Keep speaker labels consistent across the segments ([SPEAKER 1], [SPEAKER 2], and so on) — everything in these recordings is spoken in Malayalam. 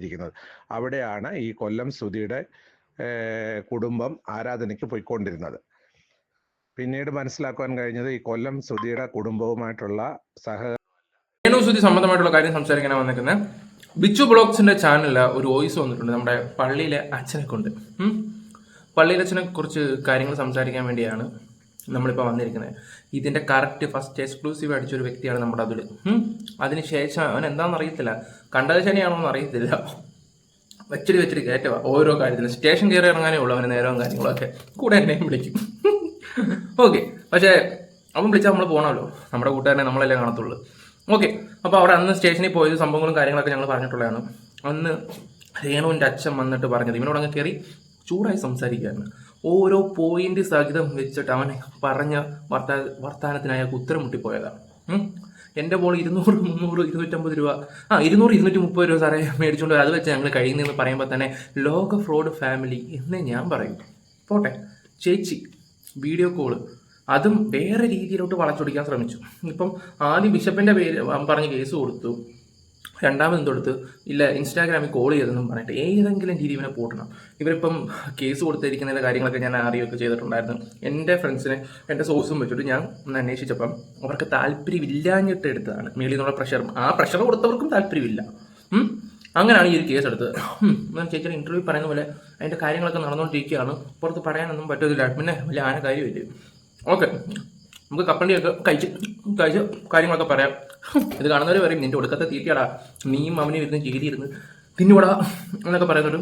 [SPEAKER 1] ഇരിക്കുന്നത്. അവിടെയാണ് ഈ കൊല്ലം സുധിയുടെ കുടുംബം ആരാധനയ്ക്ക് പോയിക്കൊണ്ടിരുന്നത്. പിന്നീട് മനസ്സിലാക്കുവാൻ കഴിഞ്ഞത് ഈ കൊല്ലം സുധിയുടെ കുടുംബവുമായിട്ടുള്ള സഹ
[SPEAKER 2] രേണുസുതി സംബന്ധമായിട്ടുള്ള കാര്യം സംസാരിക്കാൻ വന്നിരിക്കുന്നത് ബിച്ചു ബ്ലോഗ്സിന്റെ ചാനലിൽ ഒരു വോയിസ് വന്നിട്ടുണ്ട് നമ്മുടെ പള്ളിയിലെ അച്ഛനെ കൊണ്ട്. പള്ളിയിലെ അച്ഛനെ കുറിച്ച് കാര്യങ്ങൾ സംസാരിക്കാൻ വേണ്ടിയാണ്. നമ്മളിപ്പോൾ വന്നിരിക്കുന്നത്. ഇതിന്റെ കറക്റ്റ് ഫസ്റ്റ് എക്സ്ക്ലൂസീവ് അടിച്ചൊരു വ്യക്തിയാണ് നമ്മുടെ അതിൽ അതിനുശേഷം അവൻ എന്താണെന്ന് അറിയത്തില്ല. കണ്ടത് ശനിയാണോ എന്ന് അറിയത്തില്ല. വെച്ചിട്ട് വെച്ചിട്ട് കയറ്റുക ഓരോ കാര്യത്തിലും. സ്റ്റേഷൻ കയറി ഇറങ്ങാനേ ഉള്ളൂ അവന് നേരവും കാര്യങ്ങളൊക്കെ. കൂടെ എന്നെയും വിളിക്കും. ഓക്കെ പക്ഷേ അവൻ വിളിച്ചാൽ നമ്മൾ പോകണമല്ലോ നമ്മുടെ കൂട്ടുകാരനെ നമ്മളല്ലേ കാണത്തുള്ളൂ. ഓക്കെ അപ്പോൾ അവിടെ അന്ന് സ്റ്റേഷനിൽ പോയത് സംഭവങ്ങളും കാര്യങ്ങളൊക്കെ ഞങ്ങൾ പറഞ്ഞിട്ടുള്ളതാണ്. അന്ന് രേണുവിന്റെ അച്ഛൻ വന്നിട്ട് പറഞ്ഞത്. ഇവനോട് അങ്ങ് കയറി ചൂടായി സംസാരിക്കുകയാണ് ഓരോ പോയിന്റ് സഹിതം വെച്ചിട്ട് അവൻ പറഞ്ഞ വർത്താ വർത്താനത്തിന് അയാൾക്ക് ഉത്തരം മുട്ടിപ്പോയതാണ്. എന്റെ ബോൾ ഇരുന്നൂറ് മുന്നൂറ് ഇരുന്നൂറ്റമ്പത് രൂപ. ആ ഇരുന്നൂറ് ഇരുന്നൂറ്റി മുപ്പത് രൂപ സാറേ മേടിച്ചുകൊണ്ട്. അത് വെച്ച് ഞങ്ങൾ കഴിയുന്നതെന്ന് പറയുമ്പോൾ തന്നെ ലോക ഫ്രോഡ് ഫാമിലി എന്നേ ഞാൻ പറയും. പോട്ടെ. ചേച്ചി വീഡിയോ കോൾ അതും വേറെ രീതിയിലോട്ട് വളച്ചൊടിക്കാൻ ശ്രമിച്ചു. ഇപ്പം ആദ്യം ബിഷപ്പിന്റെ പേര് പറഞ്ഞ് കേസ് കൊടുത്തു. രണ്ടാമത് തൊടുത്ത് ഇല്ല ഇൻസ്റ്റാഗ്രാമിൽ കോൾ ചെയ്തെന്നും പറഞ്ഞിട്ട് ഏതെങ്കിലും രീതി ഇവനെ പൂട്ടണം. ഇവരിപ്പം കേസ് കൊടുത്തിരിക്കുന്നതിന്റെ കാര്യങ്ങളൊക്കെ ഞാൻ അറിയുകയൊക്കെ ചെയ്തിട്ടുണ്ടായിരുന്നു. എന്റെ ഫ്രണ്ട്സിനെ എന്റെ സോഴ്സും വെച്ചിട്ട് ഞാൻ ഒന്ന് അന്വേഷിച്ചപ്പം അവർക്ക് താല്പര്യമില്ലാഞ്ഞിട്ട് എടുത്തതാണ്. മേളിൽ നിന്നുള്ള പ്രഷർ ആ പ്രഷർ കൊടുത്തവർക്കും താല്പര്യമില്ല. അങ്ങനെയാണ് ഈ ഒരു കേസ് എടുത്തത്. ഞാൻ ചേച്ചിയുടെ ഇന്റർവ്യൂ പറയുന്ന പോലെ അതിന്റെ കാര്യങ്ങളൊക്കെ നടന്നുകൊണ്ടിരിക്കുകയാണ്. പുറത്ത് പറയാനൊന്നും പറ്റത്തില്ല. പിന്നെ വലിയ ആന കാര്യമില്ല ഓക്കെ നമുക്ക് കപ്പണ്ടിയൊക്കെ കഴിച്ച് കഴിച്ച് കാര്യങ്ങളൊക്കെ പറയാം. ഇത് കാണുന്നവർ പറയും നിന്റെ ഒടുക്കത്തെ തീറ്റയാടാ. നീയും അവനും ഇരുന്ന് ചെയ്തിരുന്ന് തിന്നുകൂടാ എന്നൊക്കെ പറയുന്നുണ്ട്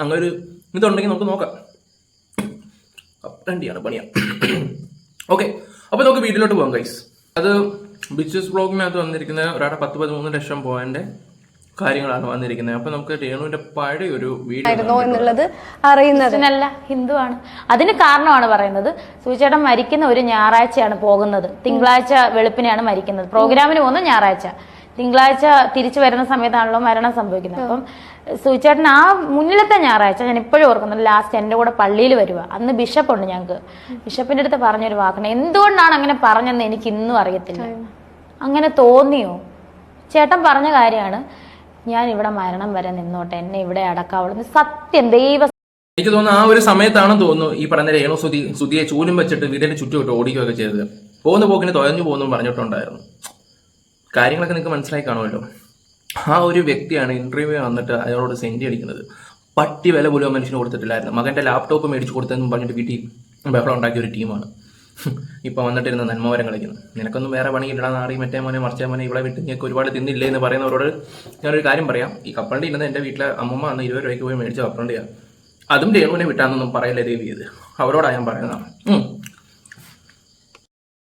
[SPEAKER 2] അങ്ങനെ ഒരു ഇതുണ്ടെങ്കിൽ നമുക്ക് നോക്കാം. കപ്പണ്ടിയാണ് പണിയാ ഓക്കെ അപ്പൊ നമുക്ക് വീട്ടിലോട്ട് പോകാം ഗൈസ് അത് ബിച്ചസ് ബ്ലോഗിനകത്ത് വന്നിരിക്കുന്ന ഒരാടെ പത്ത് പതിമൂന്ന് ലക്ഷം പോയിന്റ് കാര്യങ്ങളാണ് വന്നിരിക്കുന്നത്. അപ്പൊ നമുക്ക് രേണുവിന്റെ പഴയ ഒരു വീഡിയോ
[SPEAKER 3] എന്നുള്ളത് അറിയുന്നത്.
[SPEAKER 4] ഹിന്ദു ആണ് അതിന് കാരണമാണ് പറയുന്നത് സൂചേട്ടൻ മരിക്കുന്ന ഒരു ഞായറാഴ്ചയാണ് പോകുന്നത്. തിങ്കളാഴ്ച വെളുപ്പിനെയാണ് മരിക്കുന്നത്. പ്രോഗ്രാമിന് പോകുന്ന ഞായറാഴ്ച. തിങ്കളാഴ്ച തിരിച്ചു വരുന്ന സമയത്താണല്ലോ മരണം സംഭവിക്കുന്നത്. അപ്പം സൂചേട്ടൻ ആ മുന്നിലത്തെ ഞായറാഴ്ച ഞാൻ ഇപ്പോഴും ഓർക്കുന്നത് ലാസ്റ്റ് എന്റെ കൂടെ പള്ളിയിൽ വരിക അന്ന് ബിഷപ്പ് ബിഷപ്പുണ്ട് ഞങ്ങൾക്ക്. ബിഷപ്പിന്റെ അടുത്ത് പറഞ്ഞൊരു വാക്കണം എന്തുകൊണ്ടാണ് അങ്ങനെ പറഞ്ഞെന്ന് എനിക്ക് ഇന്നും അറിയത്തില്ല അങ്ങനെ തോന്നിയോ? ചേട്ടൻ പറഞ്ഞ കാര്യമാണ് ഞാൻ ഇവിടെ മരണം വരെ നിന്നോട്ടെ എന്നെ ഇവിടെ അടക്കാവുള്ളൂ. സത്യം ദൈവ
[SPEAKER 2] എനിക്ക് തോന്നുന്നു ആ ഒരു സമയത്താണെന്ന് തോന്നുന്നു ഈ പറഞ്ഞ രേണു സുതി സുതിയെ ചൂലും വെച്ചിട്ട് വീടിന്റെ ചുറ്റും ഇട്ട് ഓടിക്കുകയൊക്കെ ചെയ്തത്. പോകുന്ന പോക്കിന് തുഴഞ്ഞു പോകുന്നു പറഞ്ഞിട്ടുണ്ടായിരുന്നു. കാര്യങ്ങളൊക്കെ നിങ്ങൾക്ക് മനസ്സിലായി കാണുമല്ലോ. ആ ഒരു വ്യക്തിയാണ് ഇന്റർവ്യൂ വന്നിട്ട് അയാളോട് സെൻഡ് അടിക്കുന്നത് പട്ടി വില പോലും മനുഷ്യന് കൊടുത്തിട്ടില്ലായിരുന്നു. മകന്റെ ലാപ്ടോപ്പ് മേടിച്ചു കൊടുത്തതെന്നും പറഞ്ഞിട്ട് വീട്ടിൽ ബഹളം ഉണ്ടാക്കിയ ഒരു ടീമാണ് ഇപ്പൊ വന്നിട്ടിരുന്ന നന്മവരം കളിക്കുന്നു. നിനക്കൊന്നും വേറെ പണിയില്ലടാ നാറി. മറ്റേ മോനെ മറിച്ചേ മോനെ ഇവിടെ വിട്ട് ഞങ്ങൾക്ക് ഒരുപാട് തിന്നില്ലേ എന്ന് പറയുന്നവരോട് ഞാനൊരു കാര്യം പറയാം. ഈ കപ്പലണ്ടി ഇന്നത് എന്റെ വീട്ടിലെ അമ്മമ്മ അന്ന് ഇരുപത് രൂപയ്ക്ക് പോയി മേടിച്ച കപ്പലണ്ടിയാണ് അതും രേണുവിനെ വിട്ടാന്നൊന്നും പറയില്ല ദേവി ഇത്. അവരോടാ ഞാൻ പറയുന്നതാണ്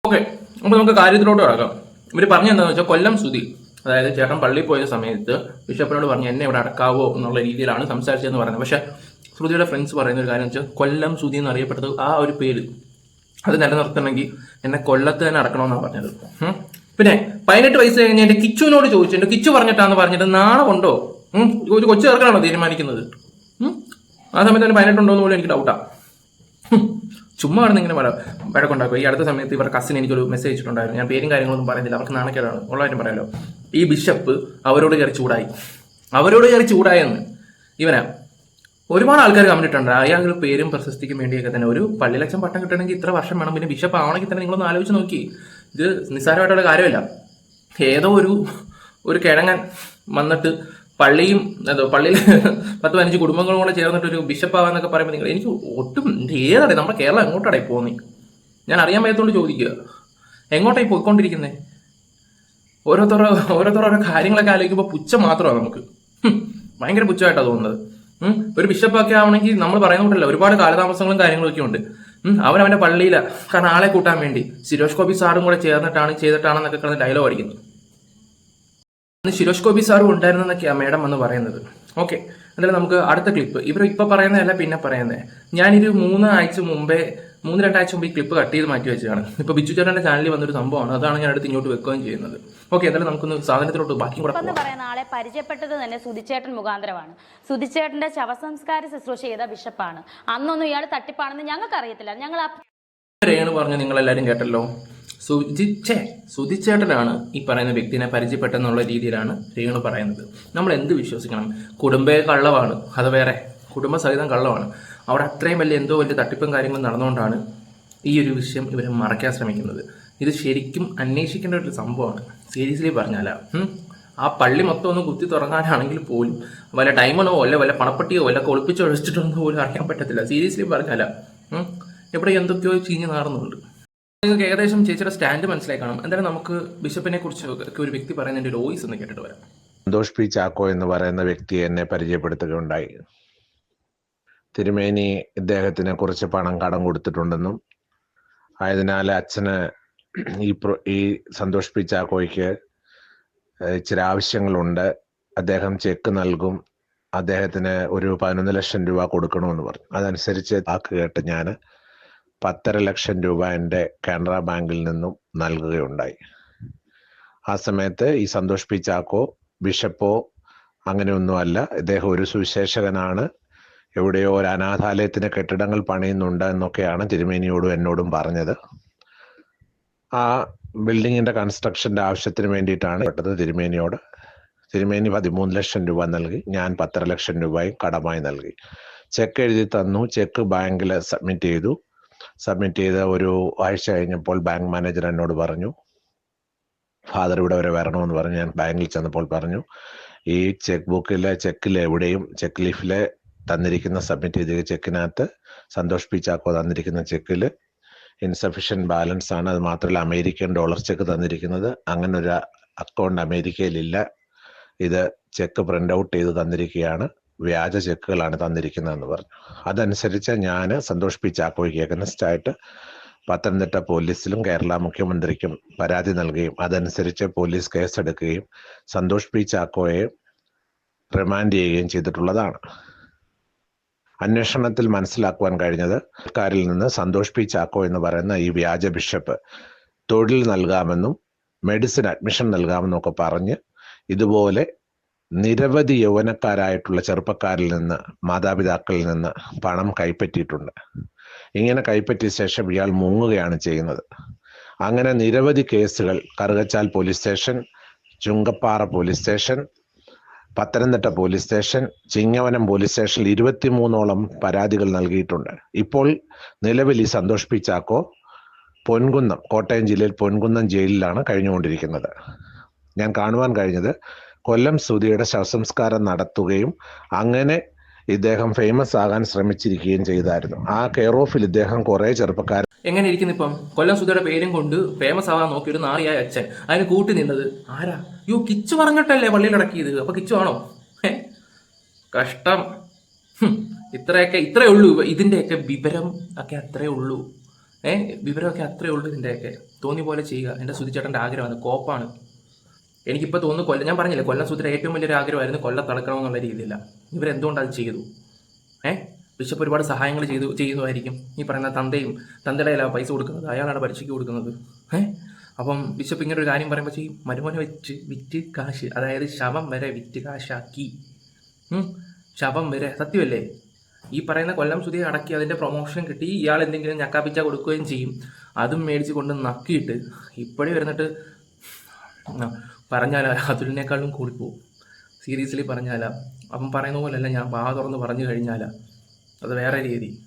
[SPEAKER 2] ഓക്കെ അപ്പൊ നമുക്ക് കാര്യത്തിലോട്ട് കിടക്കാം. ഇവർ പറഞ്ഞ എന്താണെന്ന് വെച്ചാൽ കൊല്ലം സുതി അതായത് ചേട്ടൻ പള്ളിയിൽ പോയ സമയത്ത് ബിഷപ്പിനോട് പറഞ്ഞു എന്നെ ഇവിടെ അടക്കാവോ എന്നുള്ള രീതിയിലാണ് സംസാരിച്ചതെന്ന് പറയുന്നത്. പക്ഷെ ശ്രുതിയുടെ ഫ്രണ്ട്സ് പറയുന്ന ഒരു കാര്യം വെച്ചാൽ കൊല്ലം സുതി എന്ന് അറിയപ്പെട്ടത് ആ ഒരു പേര്. അത് നിലനിർത്തണമെങ്കിൽ എന്നെ കൊല്ലത്ത് തന്നെ അടക്കണമെന്നാണ് പറഞ്ഞത്. പിന്നെ പതിനെട്ട് വയസ്സ് കഴിഞ്ഞ് എന്റെ കിച്ചുവിനോട് ചോദിച്ചു എന്റെ കിച്ചു പറഞ്ഞിട്ടാന്ന് പറഞ്ഞിട്ട് നാളെ ഉണ്ടോ. ഒരു കൊച്ചു ചേർക്കാനാണോ തീരുമാനിക്കുന്നത്? ആ സമയത്ത് തന്നെ പതിനെട്ടുണ്ടോ എന്ന് പോലും എനിക്ക് ഡൗട്ടാ ചുമ്മാ അവിടെ ഇങ്ങനെ വഴക്കുണ്ടാക്കും. ഈ അടുത്ത സമയത്ത് ഇവരുടെ കസിൻ എനിക്കൊരു മെസ്സേജ് അയച്ചിട്ടുണ്ടായിരുന്നു ഞാൻ പേരും കാര്യങ്ങളൊന്നും പറയുന്നില്ല. അവർക്ക് നാണക്കേടാണ്. ഉള്ളവരും പറയാലോ. ഈ ബിഷപ്പ് അവരോട് കയറി ചൂടായി. അവരോട് കയറി ചൂടായെന്ന് ഇവനാ ഒരുപാട് ആൾക്കാർ കമന്റിട്ടുണ്ട് അയാളുടെ പേരും പ്രശസ്തിക്കും വേണ്ടിയൊക്കെ തന്നെ. ഒരു പള്ളിലക്ഷം പട്ടം കിട്ടണമെങ്കിൽ ഇത്ര വർഷം വേണം. പിന്നെ ബിഷപ്പ് ആവണമെങ്കിൽ തന്നെ നിങ്ങളൊന്ന് ആലോചിച്ച് നോക്കി. ഇത് നിസ്സാരമായിട്ടുള്ള കാര്യമല്ല. ഏതോ ഒരു ഒരു കിഴങ്ങൻ വന്നിട്ട് പള്ളിയും അതോ പള്ളിയിൽ പത്ത് പതിനഞ്ച് കുടുംബങ്ങളും കൂടെ ചേർന്നിട്ട് ഒരു ബിഷപ്പ് ആവാന്നൊക്കെ പറയുമ്പോൾ നിങ്ങൾ എനിക്ക് ഒട്ടും ഏതാടേ നമ്മുടെ കേരളം എങ്ങോട്ടാടേ പോകുന്നേ ഞാൻ അറിയാൻ വയ്യത്തോണ്ട് ചോദിക്കുക. എങ്ങോട്ടായി പോയിക്കൊണ്ടിരിക്കുന്നേ? ഓരോരുത്തരോ ഓരോരുത്തരോ ഓരോ കാര്യങ്ങളൊക്കെ ആലോചിക്കുമ്പോൾ പുച്ഛം മാത്രമാണ് നമുക്ക്. ഭയങ്കര പുച്ഛമായിട്ടാണ് തോന്നുന്നത്. ഒരു ബിഷപ്പൊക്കെ ആവണമെങ്കിൽ നമ്മൾ പറയുന്നുണ്ടല്ലോ ഒരുപാട് കാലതാമസങ്ങളും കാര്യങ്ങളൊക്കെ ഉണ്ട്. അവൻ അവന്റെ പള്ളിയില കാരണം ആളെ കൂട്ടാൻ വേണ്ടി. സിരോഷ് കോപി സാറും കൂടെ ചേർന്നിട്ടാണ് ചെയ്തിട്ടാണെന്നൊക്കെ കിടന്ന് ഡയലോഗ് അടിക്കുന്നു. അന്ന് ശിരോഷ് കോപി സാറും ഉണ്ടായിരുന്നെന്നൊക്കെയാണ് മേഡം എന്ന് പറയുന്നത്. ഓക്കെ എന്തായാലും നമുക്ക് അടുത്ത ക്ലിപ്പ് ഇവർ ഇപ്പൊ പറയുന്നതല്ല പിന്നെ പറയുന്നത് ഞാനിത് മൂന്ന് ആഴ്ച മുമ്പേ മൂന്ന് രണ്ടാഴ്ച മുമ്പ് ഈ ക്ലിപ്പ് കട്ട് ചെയ്ത് മാറ്റി വെച്ചതാണ്. ഇപ്പൊ ബിജു ചേട്ടന്റെ ചാനലിൽ വന്നൊരു സംഭവമാണ്. അതാണ് ഞാൻ അടുത്ത് ഇങ്ങോട്ട് വെക്കുകയും ചെയ്യുന്നത്. ഓക്കെ എന്തായാലും നമുക്കൊന്ന് സാധനത്തിലോട്ട് ബാക്കി കൂടെ
[SPEAKER 4] പറയുന്ന ആളെ പരിചയപ്പെട്ടത് തന്നെ സുധിച്ചേട്ടൻ മുഖാന്തരമാണ്. സുധിച്ചേട്ടന്റെ ശവസംസ്കാര ശുശ്രൂഷ ചെയ്ത ബിഷപ്പാണ്. അന്നൊന്നും ഇയാൾ തട്ടിപ്പാണെന്ന് ഞങ്ങൾക്ക് അറിയത്തില്ല ഞങ്ങൾ
[SPEAKER 2] രേണു പറഞ്ഞു നിങ്ങൾ എല്ലാരും കേട്ടല്ലോ. സുജിച്ചേ സുധിച്ചേട്ടനാണ് ഈ പറയുന്ന വ്യക്തിനെ പരിചയപ്പെട്ടെന്നുള്ള രീതിയിലാണ് രേണു പറയുന്നത്. നമ്മൾ എന്ത് വിശ്വസിക്കണം? കുടുംബേ കള്ളവാണ്. അത് വേറെ. കുടുംബസഹിതം കള്ളമാണ്. അവിടെ അത്രയും വലിയ എന്തോ വലിയ തട്ടിപ്പും കാര്യങ്ങളും നടന്നുകൊണ്ടാണ് ഈ ഒരു വിഷയം ഇവരെ മറയ്ക്കാൻ ശ്രമിക്കുന്നത്. ഇത് ശരിക്കും അന്വേഷിക്കേണ്ട ഒരു സംഭവമാണ്. സീരിയസ്ലി പറഞ്ഞാലാ. ആ പള്ളി മൊത്തം ഒന്ന് കുത്തി തുറങ്ങാനാണെങ്കിൽ പോലും വല്ല ഡയമണ്ടോ അല്ല വല്ല പണപ്പെട്ടിയോ വല്ല ഒളിപ്പിച്ചോ ഒഴിച്ചിട്ടൊന്നും പോലും അറിയാൻ പറ്റത്തില്ല. സീരിയസ്ലി പറഞ്ഞാല. എവിടെ എന്തൊക്കെയോ ചീഞ്ഞ് നാറുന്നുണ്ട്. നിങ്ങൾക്ക് ഏകദേശം ചേച്ചിയുടെ സ്റ്റാൻഡ് മനസ്സിലായി കാണും. എന്തായാലും നമുക്ക് ബിഷപ്പിനെ കുറിച്ച് ഒരു വ്യക്തി പറയുന്നതിന്റെ ഒരു വോയിസ് ഒന്ന് കേട്ടിട്ട് വരാം.
[SPEAKER 1] സന്തോഷ് പി ചാക്കോ എന്ന് പറയുന്ന വ്യക്തിയെ എന്നെ പരിചയപ്പെടുത്തുകയുണ്ടായി. തിരുമേനി ഇദ്ദേഹത്തിന് കുറച്ച് പണം കടം കൊടുത്തിട്ടുണ്ടെന്നും ആയതിനാൽ അച്ഛന് ഈ ഈ സന്തോഷിപ്പിച്ച ആ കോഴിക്ക് ഇച്ചിരി ആവശ്യങ്ങളുണ്ട്. അദ്ദേഹം ചെക്ക് നൽകും. അദ്ദേഹത്തിന് ഒരു പതിനൊന്ന് ലക്ഷം രൂപ കൊടുക്കണമെന്ന് പറഞ്ഞു. അതനുസരിച്ച് വാക്ക് കേട്ട് ഞാൻ പത്തര ലക്ഷം രൂപ എന്റെ കാനറ ബാങ്കിൽ നിന്നും നൽകുകയുണ്ടായി. ആ സമയത്ത് ഈ സന്തോഷ് പി ചാക്കോ ബിഷപ്പോ അങ്ങനെയൊന്നുമല്ല. ഇദ്ദേഹം ഒരു സുവിശേഷകനാണ്. എവിടെയോ ഒരു അനാഥാലയത്തിന് കെട്ടിടങ്ങൾ പണിയുന്നുണ്ട് എന്നൊക്കെയാണ് തിരുമേനിയോടും എന്നോടും പറഞ്ഞത്. ആ ബിൽഡിങ്ങിന്റെ കൺസ്ട്രക്ഷന്റെ ആവശ്യത്തിന് വേണ്ടിയിട്ടാണ് പെട്ടത് തിരുമേനിയോട്. തിരുമേനി പതിമൂന്ന് ലക്ഷം രൂപ നൽകി ഞാൻ പത്തര ലക്ഷം രൂപയും കടമായി നൽകി. ചെക്ക് എഴുതി തന്നു ചെക്ക് ബാങ്കിൽ സബ്മിറ്റ് ചെയ്തു. സബ്മിറ്റ് ചെയ്ത ഒരു ആഴ്ച കഴിഞ്ഞപ്പോൾ ബാങ്ക് മാനേജർ എന്നോട് പറഞ്ഞു ഫാദർ ഇവിടെ വരെ വരണമെന്ന് പറഞ്ഞ് ഞാൻ ബാങ്കിൽ ചെന്നപ്പോൾ പറഞ്ഞു ഈ ചെക്ക് ബുക്കിലെ ചെക്കിൽ എവിടെയും ചെക്ക് ലീഫിലെ തന്നിരിക്കുന്ന സബ്മിറ്റ് ചെയ്ത ചെക്കിനകത്ത് സന്തോഷ് പി തന്നിരിക്കുന്ന ചെക്കിൽ ഇൻസഫിഷ്യന്റ് ബാലൻസ് ആണ്. അത് മാത്രമല്ല അമേരിക്കൻ ഡോളർ ചെക്ക് തന്നിരിക്കുന്നത്. അങ്ങനെ ഒരു അക്കൗണ്ട് അമേരിക്കയിലില്ല. ഇത് ചെക്ക് പ്രിന്റ് ഔട്ട് ചെയ്ത് തന്നിരിക്കുകയാണ്. വ്യാജ ചെക്കുകളാണ് തന്നിരിക്കുന്നതെന്ന് പറഞ്ഞു. അതനുസരിച്ച് ഞാൻ സന്തോഷ് പി ചാക്കോയ്ക്ക് പത്തനംതിട്ട പോലീസിലും കേരള മുഖ്യമന്ത്രിക്കും പരാതി നൽകുകയും അതനുസരിച്ച് പോലീസ് കേസെടുക്കുകയും സന്തോഷ് പി ചാക്കോയെ റിമാൻഡ് ചെയ്യുകയും ചെയ്തിട്ടുള്ളതാണ്. അന്വേഷണത്തിൽ മനസ്സിലാക്കുവാൻ കഴിഞ്ഞത് സർക്കാരിൽ നിന്ന് സന്തോഷ് പി ചാക്കോ എന്ന് പറയുന്ന ഈ വ്യാജ ബിഷപ്പ് തൊഴിൽ നൽകാമെന്നും മെഡിസിൻ അഡ്മിഷൻ നൽകാമെന്നും ഒക്കെ പറഞ്ഞ് ഇതുപോലെ നിരവധി യൗവനക്കാരായിട്ടുള്ള ചെറുപ്പക്കാരിൽ നിന്ന് മാതാപിതാക്കളിൽ നിന്ന് പണം കൈപ്പറ്റിയിട്ടുണ്ട്. ഇങ്ങനെ കൈപ്പറ്റിയ ശേഷം ഇയാൾ മുങ്ങുകയാണ് ചെയ്യുന്നത്. അങ്ങനെ നിരവധി കേസുകൾ Karukachal police station Chungappara police station Pathanamthitta police station Chingavanam police സ്റ്റേഷനിൽ ഇരുപത്തിമൂന്നോളം പരാതികൾ നൽകിയിട്ടുണ്ട്. ഇപ്പോൾ നിലവിൽ ഈ സന്തോഷ് പി ചാക്കോ പൊൻകുന്നം കോട്ടയം ജില്ലയിൽ പൊൻകുന്നം ജയിലിലാണ് കഴിഞ്ഞുകൊണ്ടിരിക്കുന്നത്. ഞാൻ കാണുവാൻ കഴിഞ്ഞത് കൊല്ലം സുധിയുടെ ശവസംസ്കാരം നടത്തുകയും അങ്ങനെ ഇദ്ദേഹം ഫേമസ് ആകാൻ ശ്രമിച്ചിരിക്കുകയും ചെയ്തായിരുന്നു. ആ കെയർ ഓഫിൽ ഇദ്ദേഹം കുറെ ചെറുപ്പക്കാരൻ
[SPEAKER 2] എങ്ങനെ ഇരിക്കുന്നു ഇപ്പം? കൊല്ലം സുധയുടെ പേരും കൊണ്ട് ഫേമസ് ആവാൻ നോക്കി ഒരു നാറിയായ അച്ഛൻ. അതിന് കൂട്ടി നിന്നത് ആരാ? യോ കിച്ചു പറഞ്ഞിട്ടല്ലേ പള്ളിയിൽ അടക്കിയത്? അപ്പൊ കിച്ചു ആണോ? കഷ്ടം. ഇത്രയൊക്കെ ഇത്രയേ ഉള്ളൂ. ഇതിന്റെയൊക്കെ വിവരം ഒക്കെ അത്രേ ഉള്ളൂ. ഏഹ് വിവരമൊക്കെ അത്രേ ഉള്ളൂ ഇതിന്റെയൊക്കെ. തോന്നി പോലെ ചെയ്യുക. എന്റെ സുധിച്ചേട്ടന്റെ ആഗ്രഹമാണ്. കോപ്പാണ്. എനിക്കിപ്പോൾ തോന്നുന്നു കൊല്ലം ഞാൻ പറഞ്ഞില്ല കൊല്ലം സൂത്ര ഏറ്റവും വലിയൊരു ആഗ്രഹമായിരുന്നു കൊല്ലം തളക്കണമെന്നുള്ള രീതിയില്ല ഇവരെന്തുകൊണ്ട് അത് ചെയ്തു? ഏ? ബിഷപ്പ് ഒരുപാട് സഹായങ്ങൾ ചെയ്തു ചെയ്യുന്നതായിരിക്കും. ഈ പറയുന്ന തന്തയും തന്തയുടെ പൈസ കൊടുക്കുന്നത് അയാളാണ് പരീക്ഷയ്ക്ക് കൊടുക്കുന്നത്. ഏ? അപ്പം ബിഷപ്പ് ഇങ്ങനെ ഒരു കാര്യം പറയുമ്പോൾ ചെയ്യും. മരുമോനെ വെച്ച് വിറ്റ് കാശ് അതായത് ശവം വരെ വിറ്റ് കാശാക്കി. ശവം വരെ. സത്യമല്ലേ? ഈ പറയുന്ന കൊല്ലം സുതി അടക്കി അതിന്റെ പ്രൊമോഷൻ കിട്ടി ഇയാൾ എന്തെങ്കിലും ഞക്കാപ്പിച്ച കൊടുക്കുകയും ചെയ്യും. അതും മേടിച്ച് കൊണ്ട് നക്കിയിട്ട് ഇപ്പോഴേ വരുന്നിട്ട് ആ, പറഞ്ഞാലാ അതുലിനേക്കാളും കൂടിപ്പോവും. സീരിയസ്ലി പറഞ്ഞാലാ. അവൻ പറയുന്ന പോലെയല്ല ഞാൻ പാ തുറന്ന് പറഞ്ഞു കഴിഞ്ഞാലാ. അത് വേറെ രീതി.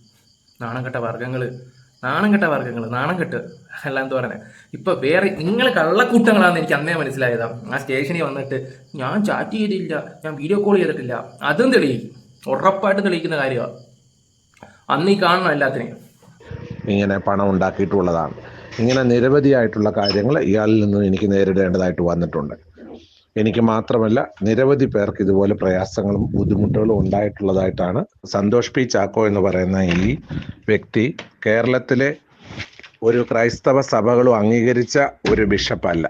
[SPEAKER 2] നാണം കെട്ട വർഗങ്ങൾ നാണം കെട്ട വർഗങ്ങൾ നാണം കെട്ട്. അല്ല എന്താ പറയുന്നത് ഇപ്പൊ വേറെ നിങ്ങൾ കള്ളക്കൂട്ടങ്ങളാണെന്ന് എനിക്ക് അന്നേ മനസ്സിലായതാ. ആ സ്റ്റേഷനിൽ വന്നിട്ട് ഞാൻ ചാറ്റ് ചെയ്തിട്ടില്ല ഞാൻ വീഡിയോ കോൾ ചെയ്തിട്ടില്ല. അതും തെളിയിക്കും. ഉറപ്പായിട്ട് തെളിയിക്കുന്ന കാര്യമാണ് അന്ന് ഈ കാണണം എല്ലാത്തിനെയും.
[SPEAKER 1] ഇങ്ങനെ പണം ഉണ്ടാക്കിയിട്ടുള്ളതാണ്. ഇങ്ങനെ നിരവധിയായിട്ടുള്ള കാര്യങ്ങൾ ഇയാളിൽ നിന്നും എനിക്ക് നേരിടേണ്ടതായിട്ട് വന്നിട്ടുണ്ട്. എനിക്ക് മാത്രമല്ല നിരവധി പേർക്ക് ഇതുപോലെ പ്രയാസങ്ങളും ബുദ്ധിമുട്ടുകളും ഉണ്ടായിട്ടുള്ളതായിട്ടാണ് സന്തോഷ് പി ചാക്കോ എന്ന് പറയുന്ന ഈ വ്യക്തി കേരളത്തിലെ ഒരു ക്രൈസ്തവ സഭകളും അംഗീകരിച്ച ഒരു ബിഷപ്പല്ല.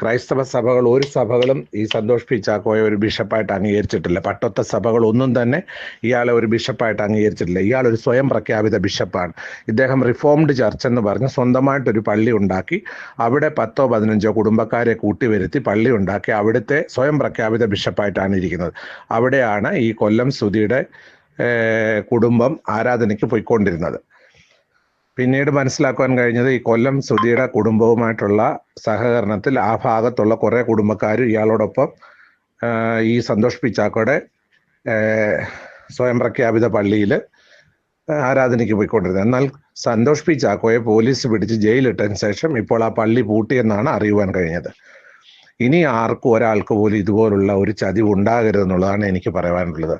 [SPEAKER 1] ക്രൈസ്തവ സഭകൾ ഒരു സഭകളും ഈ സന്തോഷ് പി ചാക്കോയെ ഒരു ബിഷപ്പായിട്ട് അംഗീകരിച്ചിട്ടില്ല. പട്ടൊത്ത സഭകൾ ഒന്നും തന്നെ ഇയാളെ ഒരു ബിഷപ്പായിട്ട് അംഗീകരിച്ചിട്ടില്ല. ഇയാൾ ഒരു സ്വയം പ്രഖ്യാപിത ബിഷപ്പാണ്. ഇദ്ദേഹം റിഫോംഡ് ചർച്ച് എന്ന് പറഞ്ഞ് സ്വന്തമായിട്ടൊരു പള്ളി ഉണ്ടാക്കി അവിടെ പത്തോ പതിനഞ്ചോ കുടുംബക്കാരെ കൂട്ടി വരുത്തി പള്ളി ഉണ്ടാക്കി അവിടുത്തെ സ്വയം പ്രഖ്യാപിത ബിഷപ്പായിട്ടാണ് ഇരിക്കുന്നത്. അവിടെയാണ് ഈ കൊല്ലം സുധിയുടെ കുടുംബം ആരാധനയ്ക്ക് പോയിക്കൊണ്ടിരുന്നത്. പിന്നീട് മനസ്സിലാക്കുവാൻ കഴിഞ്ഞത് ഈ കൊല്ലം സുധിയുടെ കുടുംബവുമായിട്ടുള്ള സഹകരണത്തിൽ ആ ഭാഗത്തുള്ള കുറേ കുടുംബക്കാരും ഇയാളോടൊപ്പം ഈ സന്തോഷ് പിച്ചാക്കോടെ സ്വയം പ്രഖ്യാപിത പള്ളിയിൽ ആരാധനയ്ക്ക് പോയിക്കൊണ്ടിരുന്നത്. എന്നാൽ സന്തോഷ് പി ചാക്കോയെ പോലീസ് പിടിച്ച് ജയിലിട്ടതിന് ശേഷം ഇപ്പോൾ ആ പള്ളി പൂട്ടിയെന്നാണ് അറിയുവാൻ കഴിഞ്ഞത്. ഇനി ആർക്കും ഒരാൾക്ക് പോലും ഇതുപോലുള്ള ഒരു ചതിവ് ഉണ്ടാകരുതെന്നുള്ളതാണ് എനിക്ക് പറയാനുള്ളത്.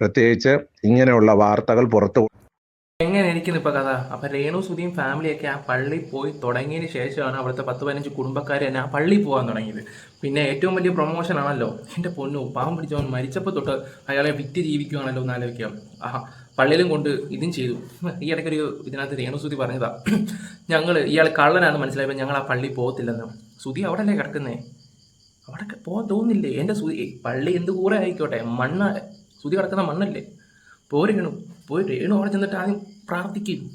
[SPEAKER 1] പ്രത്യേകിച്ച് ഇങ്ങനെയുള്ള വാർത്തകൾ പുറത്തു
[SPEAKER 2] എങ്ങനെ ഇരിക്കുന്നു ഇപ്പൊ കഥ? അപ്പൊ രേണു സുധിയും ഫാമിലിയൊക്കെ ആ പള്ളി പോയി തുടങ്ങിയതിന് ശേഷമാണ് അവിടുത്തെ പത്ത് പതിനഞ്ച് കുടുംബക്കാർ തന്നെ ആ പള്ളി പോകാൻ തുടങ്ങിയത്. പിന്നെ ഏറ്റവും വലിയ പ്രൊമോഷൻ ആണല്ലോ. എന്റെ പൊന്നു പാവം പിടിച്ചവൻ മരിച്ചപ്പോൾ തൊട്ട് അയാളെ വിറ്റ് ജീവിക്കുകയാണല്ലോ എന്ന് ആലോചിക്കാം. ആഹാ പള്ളിയിലും കൊണ്ട് ഇതും ചെയ്തു. ഈ ഇടയ്ക്കൊരു ഇതിനകത്ത് രേണു സുധി പറഞ്ഞതാ. ഞങ്ങൾ ഇയാൾ കള്ളനാണെന്ന് മനസ്സിലായപ്പോൾ ഞങ്ങൾ ആ പള്ളി പോകത്തില്ലെന്ന്. സുധി അവിടെ അല്ലേ കിടക്കുന്നേ? അവിടെ പോകാൻ തോന്നില്ലേ? എന്റെ സുധി പള്ളി എന്ത് കൂടെ ആയിക്കോട്ടെ. മണ്ണ സുധി കിടക്കുന്ന മണ്ണല്ലേ? പോയി രേണു. പോയി രേണു അവിടെ ചെന്നിട്ട് ആദ്യം പ്രാർത്ഥിക്കും.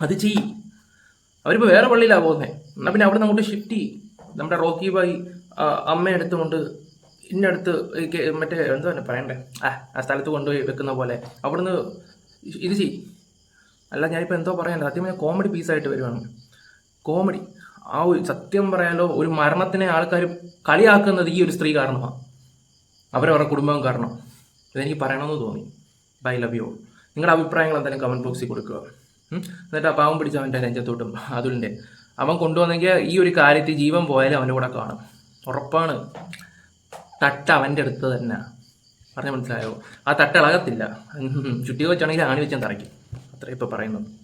[SPEAKER 2] അത് ചെയ്യ്. അവരിപ്പോൾ വേറെ പള്ളിയിലാണ് പോകുന്നത് എന്നാൽ പിന്നെ അവിടെ അങ്ങോട്ട് ഷിഫ്റ്റ് ചെയ്യും. നമ്മുടെ റോക്കി ബായി അമ്മ എടുത്തുകൊണ്ട് ഇന്ന അടുത്ത് ഈ കെ- മറ്റേ എന്താ പറയണ്ടേ? ആ ആ സ്ഥലത്ത് കൊണ്ടുപോയി വെക്കുന്ന പോലെ. അവിടുന്ന് ഇത് ചെയ്യും. അല്ല ഞാനിപ്പോൾ എന്തോ പറയാൻ സത്യം ഞാൻ കോമഡി പീസായിട്ട് വരുവാണ്. കോമഡി ആ ഒരു സത്യം പറയാലോ ഒരു മരണത്തിനെ ആൾക്കാർ കളിയാക്കുന്നത് ഈ ഒരു സ്ത്രീ കാരണമാണ് അവരവരുടെ കുടുംബം കാരണം. ഇതെനിക്ക് പറയണമെന്ന് തോന്നി. ബൈ ലവ് യു നിങ്ങളുടെ അഭിപ്രായങ്ങൾ എന്തായാലും കമന്റ് ബോക്സിൽ കൊടുക്കുക. എന്നിട്ട് ആ പാവം പിടിച്ച അവന്റെ രഞ്ജത്തോട്ടും അതുലിന്റെ അവൻ കൊണ്ടുവന്നെങ്കിൽ ഈ ഒരു കാര്യത്തിൽ ജീവൻ പോയാലും അവന്റെ കൂടെ കാണും. ഉറപ്പാണ്. തട്ട് അവന്റെ അടുത്ത് തന്നെ. പറഞ്ഞ മനസ്സിലായോ? ആ തട്ട് ഇളകത്തില്ല. ചുറ്റി വെച്ചാണെങ്കിൽ ആണി വെച്ചാൽ തറയ്ക്കും. അത്രയും ഇപ്പോൾ പറയുന്നത്